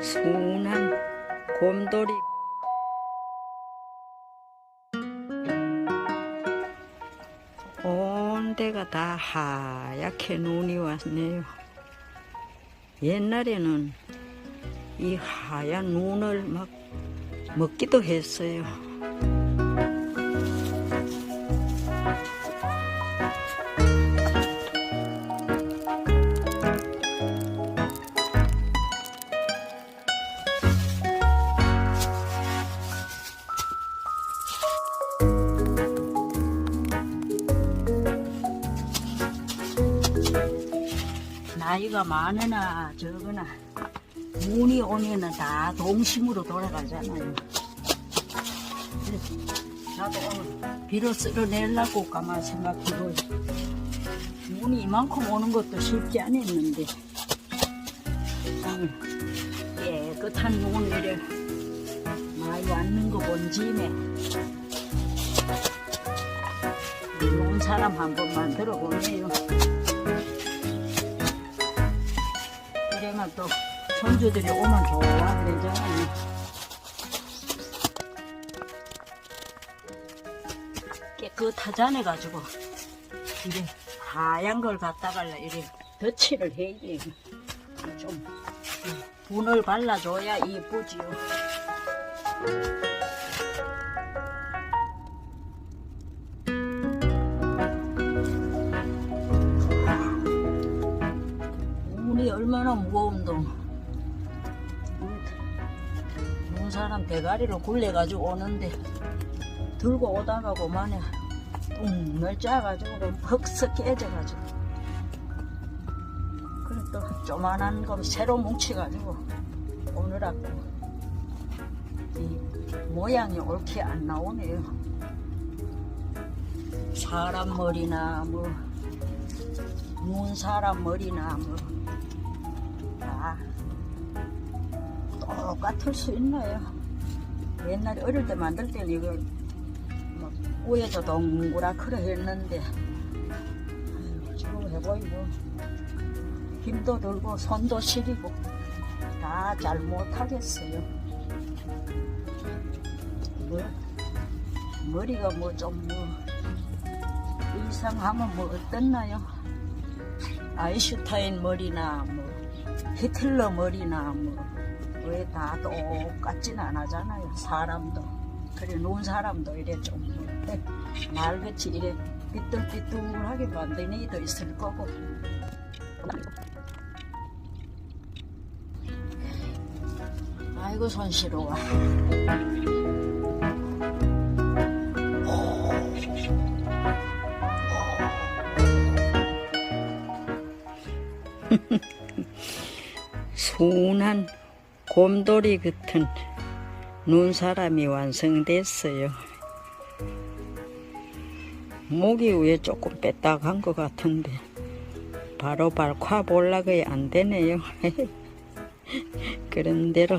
순한 곰돌이 온 데가 다 하얗게 눈이 왔네요. 옛날에는 이 하얀 눈을 막 먹기도 했어요. 나이가 많으나 적으나 눈이 오면은 다 동심으로 돌아가잖아요. 나도 오늘 비로 쓸어내려고 가만 생각해보 눈이 이만큼 오는 것도 쉽지 않았는데 오늘 깨끗한 눈이래 많이 왔는 거본 짐에 눈 사람 한 번 만들어 보네요. 이래만 또 손주들이 오면 좋아 그러잖아요. 깨끗하잖아 가지고 이래 하얀 걸 갖다가 이래 덧칠을 해야 돼. 좀 분을 발라줘야 이쁘지요. 눈이 얼마나 무거운도 눈 사람 대가리로 굴려가지고 오는데 들고 오다가 그만에 뚱을 짜가지고 헉석 깨져가지고. 그래 또 조만한 거 새로 뭉치가지고 오느라고 이 모양이 옳게 안 나오네요. 사람 머리나 뭐 눈 사람 머리나 뭐 다 똑같을 수 있나요? 옛날에 어릴 때 만들 때는 이거 막 위에도 동그랗게 했는데 아유, 지금 해보이고 힘도 들고 손도 시리고 다 잘 못하겠어요. 뭐, 머리가 뭐 좀뭐 이상하면 뭐 어떻나요? 아인슈타인 머리나 뭐 히틀러 머리나 뭐왜 다 똑같진 않아잖아요. 사람도. 그래 눈 사람도 이래 좀. 뭐, 말같이 이래 삐뚤삐뚤하게 만드는 이도 있을 거고. 아이고 손시러워 순한 곰돌이 같은 눈사람이 완성됐어요. 목이 위에 조금 빼딱한 것 같은데 바로바로 콱 올라가야 안 되네요. 그런 대로